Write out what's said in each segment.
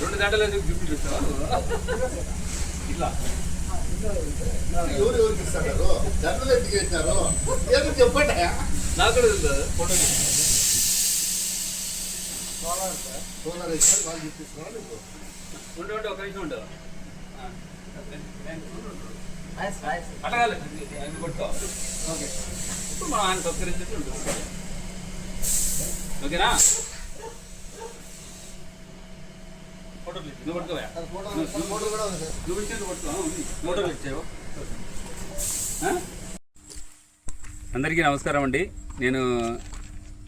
రెండు గంటల గిఫ్ట్ చూస్తావా ఇట్లా ఎవరు ఎవరికి ఇస్తారు జనరల్ ఎందుకు వేసినారు ఏదో చెప్పండి నాకు కూడా తెలుసు ఫోటో సోలార్ వాళ్ళు చూపిస్తున్నారు ఉండే ఉంటే ఒక నిమిషం ఉండదు అడగాలి. అది కొట్టుకో. ఓకే. ఇప్పుడు మనం ఆయన ఉంటుంది ఓకేనా? నువ్వు పట్టుకోవా? నువ్వు ఇచ్చేది పట్టుకో. ఫోటోలు ఇచ్చావు? అందరికీ నమస్కారం అండి. నేను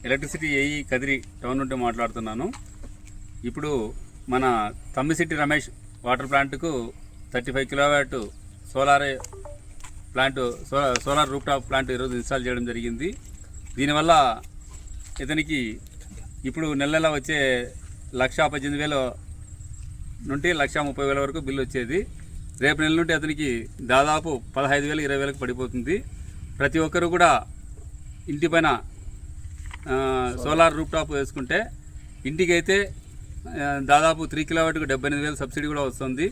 ఎలక్ట్రిసిటీ ఏఈ కదిరి టౌన్ నుండి మాట్లాడుతున్నాను. ఇప్పుడు మన Tammisetti Ramesh water ప్లాంట్కు thirty five kilowatt solar plant solar solar roof top plant ఈరోజు ఇన్స్టాల్ చేయడం జరిగింది. దీనివల్ల ఇతనికి ఇప్పుడు నెల నెల వచ్చే లక్ష పద్దెనిమిది వేల నుండి లక్ష ముప్పై వేల వరకు బిల్లు వచ్చేది. రేపు నెల నుండి అతనికి దాదాపు పదహైదు వేలు ఇరవై వేలకు పడిపోతుంది. ప్రతి ఒక్కరు కూడా ఇంటి పైన సోలార్ రూప్ టాప్ వేసుకుంటే ఇంటికైతే దాదాపు త్రీ కిలోవాట్కు డెబ్బై ఎనిమిది వేలు సబ్సిడీ కూడా వస్తుంది.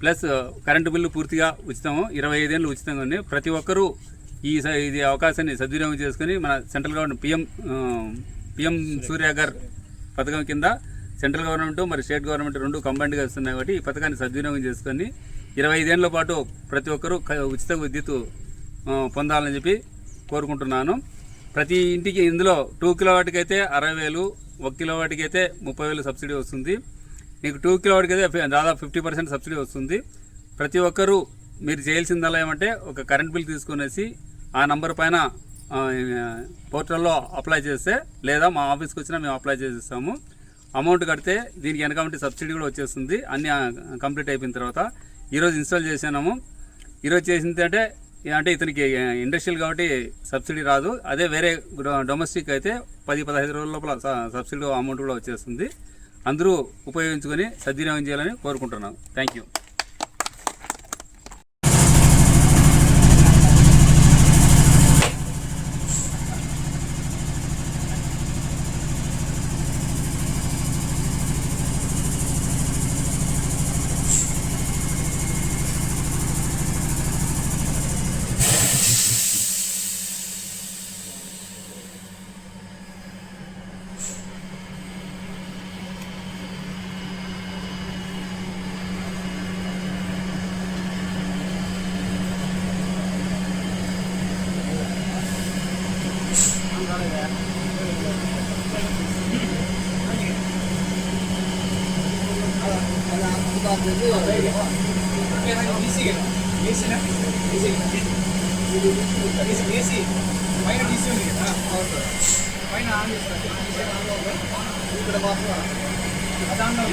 ప్లస్ కరెంటు బిల్లు పూర్తిగా ఉచితము ఇరవై ఐదేళ్ళు ఉచితంగా ఉంది. ప్రతి ఒక్కరూ ఈ స- ఇది అవకాశాన్ని సద్వినియోగం చేసుకుని మన central government PM PM Suryaghar పథకం కింద సెంట్రల్ గవర్నమెంట్ మరి స్టేట్ గవర్నమెంట్ రెండు కంబైన్డ్గా వస్తున్నాయి కాబట్టి ఈ పథకాన్ని సద్వినియోగం చేసుకొని ఇరవై ఐదేళ్ళ పాటు ప్రతి ఒక్కరూ ఉచిత విద్యుత్ పొందాలని చెప్పి కోరుకుంటున్నాను. ప్రతి ఇంటికి ఇందులో టూ కిలోవాట్కి అయితే అరవై వేలు ఒక కిలోవాట్కి అయితే ముప్పై వేలు సబ్సిడీ వస్తుంది. మీకు టూ కిలోవాట్కి అయితే దాదాపు ఫిఫ్టీ పర్సెంట్ సబ్సిడీ వస్తుంది. ప్రతి ఒక్కరూ మీరు చేయాల్సిందల్లా ఏమంటే ఒక కరెంట్ బిల్ తీసుకునేసి ఆ నంబర్ పైన పోర్టల్లో అప్లై చేస్తే లేదా మా ఆఫీస్కి వచ్చినా మేము అప్లై చేసిస్తాము. అమౌంట్ కడితే దీనికి వెనకమంటే సబ్సిడీ కూడా వచ్చేస్తుంది. అన్ని కంప్లీట్ అయిపోయిన తర్వాత ఈరోజు ఇన్స్టాల్ చేసినాము ఈరోజు చేసింది అంటే అంటే ఇతనికి ఇండస్ట్రియల్ కాబట్టి సబ్సిడీ రాదు. అదే వేరే డొమెస్టిక్ అయితే పది పదహైదు రోజుల లోపల సబ్సిడీ అమౌంట్ కూడా వచ్చేస్తుంది. అందరూ ఉపయోగించుకొని సద్వినియోగం చేయాలని కోరుకుంటున్నాను థ్యాంక్ యూ పైన డీసీ ఉంది కదా పైన ఆన్ చేస్తారు ఇక్కడ మాత్రం దాంట్లో